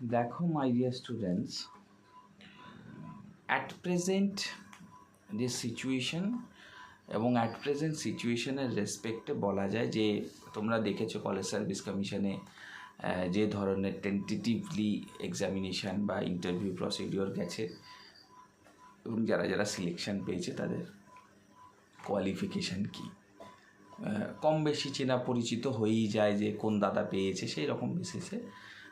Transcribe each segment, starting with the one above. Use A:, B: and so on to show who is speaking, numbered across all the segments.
A: দেখো my dear students at present যে situation এবং অ্যাট প্রেজেন্ট সিচুয়েশনের রেসপেক্টে বলা যায় যে, তোমরা দেখেছ কলেজ সার্ভিস কমিশনে যে ধরনের টেন্টেটিভলি এক্সামিনেশান বা ইন্টারভিউ প্রসিডিওর গেছে। এবং যারা যারা সিলেকশন পেয়েছে, তাদের কোয়ালিফিকেশান কী? কম বেশি চেনা পরিচিত হয়েই যায় যে কোন দাদা পেয়েছে, সেই রকম বেসিসে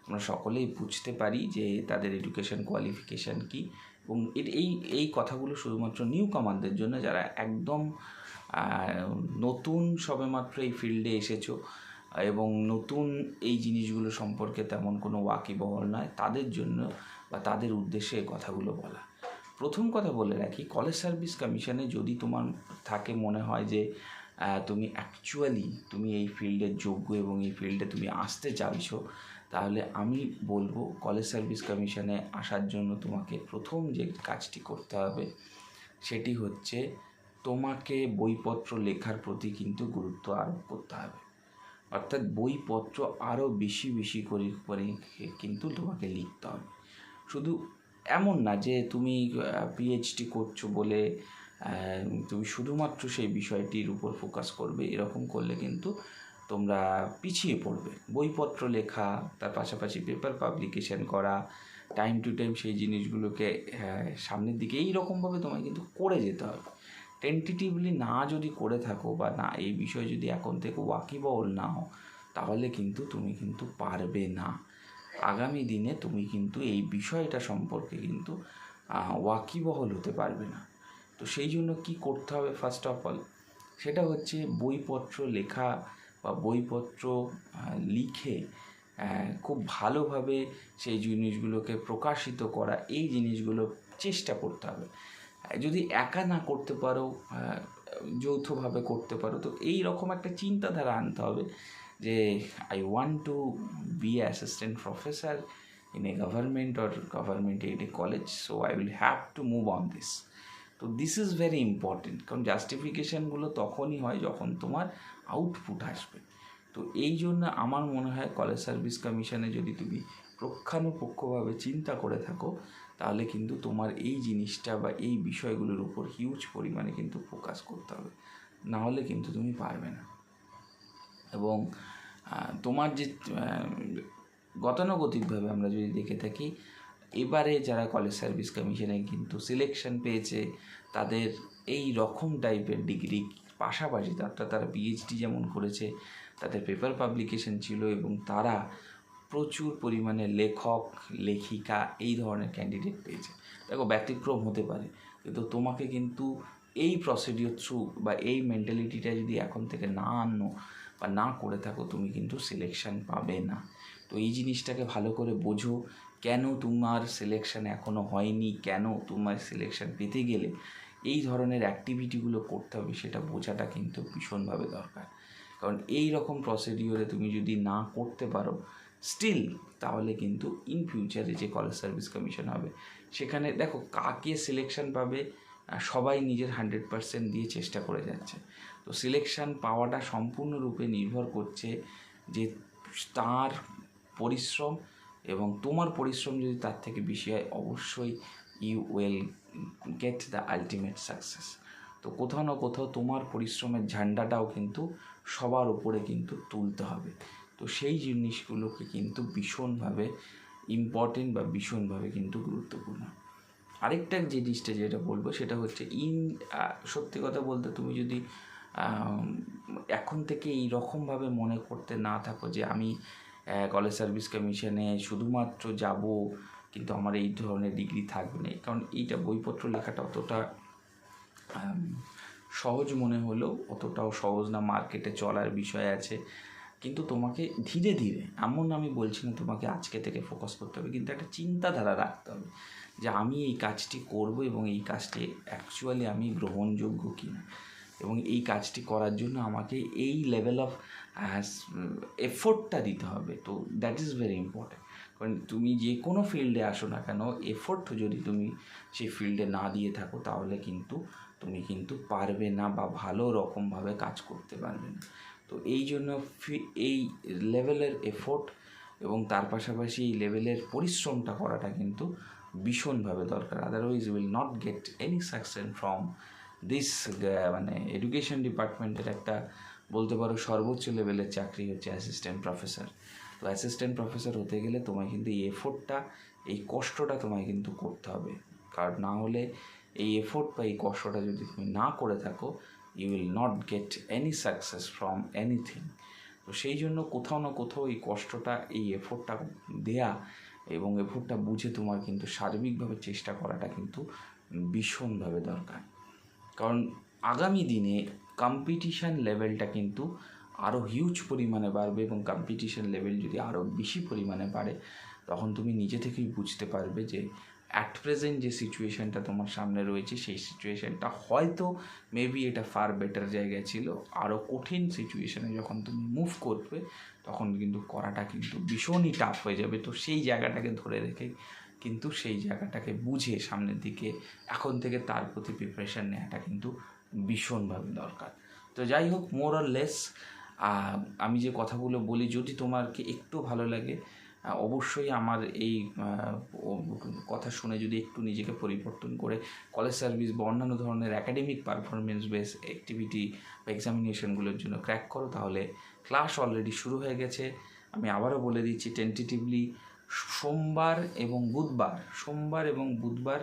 A: আমরা সকলেই বুঝতে পারি যে তাদের এডুকেশন কোয়ালিফিকেশান কী এবং এই এই কথাগুলো শুধুমাত্র নিউ কামারদের জন্য যারা একদম নতুন সবেমাত্র এই ফিল্ডে এসেছ এবং নতুন এই জিনিসগুলো সম্পর্কে তেমন কোনো ওয়াকিবহল নয়, তাদের জন্য বা তাদের উদ্দেশ্যে এই কথাগুলো বলা। প্রথম কথা বলে রাখি কলেজ সার্ভিস কমিশনে যদি তোমার থাকে মনে হয় যে তুমি অ্যাকচুয়ালি তুমি এই ফিল্ডের যোগ্য এবং এই ফিল্ডে তুমি আসতে চাইছো তাহলে আমি বলব কলেজ সার্ভিস কমিশনে আসার জন্য তোমাকে প্রথম যে কাজটি করতে হবে, সেটি হচ্ছে তোমাকে বইপত্র লেখার প্রতি কিন্তু গুরুত্ব আরোপ করতে হবে। অর্থাৎ বইপত্র আরও বেশি বেশি করে করে কিন্তু তোমাকে লিখতে হবে। শুধু এমন না যে তুমি পিএইচডি করছ বলে তুমি শুধুমাত্র সেই বিষয়টির উপর ফোকাস করবে, এরকম করলে কিন্তু তোমরা পিছিয়ে পড়বে। বইপত্র লেখা, তার পাশাপাশি পেপার পাবলিকেশন করা টাইম টু টাইম সেই জিনিসগুলোকে সামনের দিকে এই রকমভাবে তোমায় কিন্তু করে যেতে হবে। টেন্টেটিভলি না যদি করে থাকো বা না, এই বিষয়ে যদি এখন থেকে ওয়াকিবহল না হও, তাহলে কিন্তু তুমি কিন্তু পারবে না। আগামী দিনে তুমি কিন্তু এই বিষয়টা সম্পর্কে কিন্তু ওয়াকিবহল হতে পারবে না। তো সেই জন্য কি করতে হবে ফার্স্ট অফ অল সেটা হচ্ছে বইপত্র লেখা বইপত্র লিখে খুব ভালোভাবে সেই জিনিসগুলোকে প্রকাশিত করা, এই জিনিসগুলো চেষ্টা করতে হবে। যদি একা না করতে পারো যৌথভাবে করতে পারো, তো এই রকম একটা চিন্তাধারা আনতে হবে যে I want to be assistant professor in a government or government aid college so I will have to move on this তো দিস ইজ ভেরি ইম্পর্টেন্ট কারণ জাস্টিফিকেশানগুলো তখনই হয় যখন তোমার আউটপুট আসবে। তো এই জন্য আমার মনে হয় কলেজ সার্ভিস কমিশনে যদি তুমি প্রক্ষানুপক্ষভাবে চিন্তা করে থাকো, তাহলে কিন্তু তোমার এই জিনিসটা বা এই বিষয়গুলোর উপর হিউজ পরিমাণে কিন্তু ফোকাস করতে হবে। না হলে কিন্তু তুমি পারবে না। এবং তোমার যে গতানুগতিকভাবে আমরা যদি দেখে থাকি এবারে যারা কলেজ সার্ভিস কমিশনে কিন্তু সিলেকশন পেয়েছে, তাদের এই রকম টাইপের ডিগ্রি পাশাপাশি অর্থাৎ তারা পিএইচডি যেমন করেছে, তাদের পেপার পাবলিকেশন ছিল এবং তারা প্রচুর পরিমাণে লেখক, লেখিকা এই ধরনের ক্যান্ডিডেট পেয়েছে। দেখো ব্যতিক্রম হতে পারে, কিন্তু তোমাকে কিন্তু এই প্রসিডিওর থ্রু বা এই মেন্টালিটিটা যদি এখন থেকে না আনো বা না করে থাকো, তুমি কিন্তু সিলেকশন পাবে না। তো এই জিনিসটাকে ভালো করে বোঝো কেন তোমার সিলেকশন এখনও হয়নি? কেন তোমার সিলেকশন পেতে গেলে? এই ধরনের অ্যাক্টিভিটিগুলো করতে হবে, সেটা বোঝাটা কিন্তু ভীষণভাবে দরকার। কারণ এই রকম প্রসিডিওরে তুমি যদি না করতে পারো স্টিল তাহলে কিন্তু ইন ফিউচারে যে কলেজ সার্ভিস কমিশন হবে, সেখানে দেখো কাকে সিলেকশন পাবে সবাই নিজের হান্ড্রেড পার্সেন্ট দিয়ে চেষ্টা করে যাচ্ছে। তো সিলেকশন পাওয়াটা সম্পূর্ণরূপে নির্ভর করছে যে তার পরিশ্রম এবং তোমার পরিশ্রম যদি তার থেকে বেশি হয়, অবশ্যই you will get the ultimate success তো কোথাও না কোথাও তোমার পরিশ্রমের ঝান্ডাটাও কিন্তু সবার উপরে কিন্তু তুলতে হবে। তো সেই জিনিসগুলোকে কিন্তু ভীষণভাবে ইম্পর্টেন্ট বা ভীষণভাবে কিন্তু গুরুত্বপূর্ণ। আরেকটা জিনিসটা যেটা বলব, সেটা হচ্ছে ইন সত্যি কথা বলতে তুমি যদি এখন থেকে এই রকমভাবে মনে করতে না থাকো যে আমি কলেজ সার্ভিস কমিশনে শুধুমাত্র যাব, কিন্তু আমার এই ধরনের ডিগ্রি থাকবে না। কারণ এইটা বইপত্র লেখাটা অতটা সহজ মনে হলেও অতটাও সহজ না। মার্কেটে চলার বিষয় আছে। কিন্তু তোমাকে ধীরে ধীরে, এমন আমি বলছি না তোমাকে আজকে থেকে ফোকাস করতে হবে, কিন্তু একটা চিন্তাধারা রাখতে হবে যে আমি এই কাজটি করব এবং এই কাজটি অ্যাকচুয়ালি আমি গ্রহণযোগ্য কিনা। এবং এই কাজটি করার জন্য আমাকে এই লেভেল অফ এফোর্টটা দিতে হবে। তো দ্যাট ইজ ভেরি ইম্পর্ট্যান্ট কারণ তুমি যে কোনো ফিল্ডে আসো না কেন এফোর্ট যদি তুমি সেই ফিল্ডে না দিয়ে থাকো, তাহলে কিন্তু তুমি কিন্তু পারবে না বা ভালো রকমভাবে কাজ করতে পারবে না। তো এই জন্য এই লেভেলের এফোর্ট এবং তার পাশাপাশি এই লেভেলের পরিশ্রমটা করাটা কিন্তু ভীষণভাবে দরকার। Otherwise will not get any success from this মানে এডুকেশন ডিপার্টমেন্টের একটা বলতে পারো সর্বোচ্চ লেভেলের চাকরি হচ্ছে অ্যাসিস্ট্যান্ট প্রফেসর তো অ্যাসিস্ট্যান্ট প্রফেসর হতে গেলে তোমায় কিন্তু এই এফোর্টটা এই কষ্টটা তোমায় কিন্তু করতে হবে। কারণ না হলে এই এফোর্ট বা এই কষ্টটা যদি তুমি না করে থাকো you will not get any success from anything তো সেই জন্য কোথাও না কোথাও এই কষ্টটা, এই এফোর্টটা দেয়া এবং এফোর্টটা বুঝে তোমার কিন্তু সার্বিকভাবে চেষ্টা করাটা কিন্তু ভীষণভাবে দরকার। কারণ আগামী দিনে কম্পিটিশান লেভেলটা কিন্তু আরও হিউজ পরিমাণে বাড়বে এবং কম্পিটিশান লেভেল যদি আরও বেশি পরিমাণে বাড়ে, তখন তুমি নিজে থেকেই বুঝতে পারবে যে অ্যাট প্রেজেন্ট যে সিচুয়েশানটা তোমার সামনে রয়েছে, সেই সিচুয়েশানটা হয়তো মেবি এটা ফার বেটার জায়গায় ছিল। আরও কঠিন সিচুয়েশানে যখন তুমি মুভ করবে, তখন কিন্তু করাটা কিন্তু ভীষণই টাফ হয়ে যাবে। তো সেই জায়গাটাকে ধরে রেখে কিন্তু সেই জায়গাটাকে বুঝে সামনের দিকে এখন থেকে তার প্রতি প্রিপারেশান নেওয়াটা কিন্তু ভীষণভাবে দরকার। তো যাই হোক মোর আর লেস আমি যে কথাগুলো বলি, যদি তোমাকে একটু ভালো লাগে অবশ্যই আমার এই কথা শুনে যদি একটু নিজেকে পরিবর্তন করে কলেজ সার্ভিস বা অন্যান্য ধরনের একাডেমিক পারফরমেন্স বেস অ্যাক্টিভিটি বা এক্সামিনেশনগুলোর জন্য ক্র্যাক করো, তাহলে ক্লাস অলরেডি শুরু হয়ে গেছে। আমি আবারও বলে দিচ্ছি টেন্টেটিভলি সোমবার এবং বুধবার, সোমবার এবং বুধবার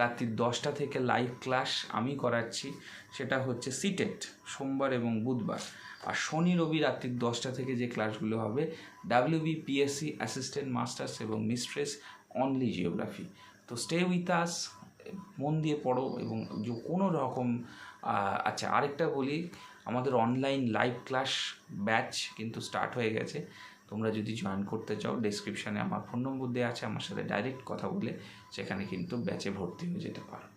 A: রাত্রি দশটা থেকে লাইভ ক্লাস আমি করাচ্ছি। সেটা হচ্ছে সিটেট সোমবার এবং বুধবার। আর শনি, রবি রাত্রি দশটা থেকে যে ক্লাসগুলো হবে ডাব্লিউবি পিএসসি অ্যাসিস্ট্যান্ট মাস্টার্স এবং মিস্ট্রেস অনলি জিওগ্রাফি তো স্টে উইথ আস মন দিয়ে পড়ো এবং যে কোনো রকম আচ্ছা আরেকটা বলি, আমাদের অনলাইন লাইভ ক্লাস ব্যাচ কিন্তু স্টার্ট হয়ে গেছে। তোমরা যদি জয়েন করতে চাও ডিসক্রিপশানে আমার ফোন নম্বর দেওয়া আছে, আমার সাথে ডাইরেক্ট কথা বলে সেখানে কিন্তু ব্যাচে ভর্তি হয়ে যেতে পারো।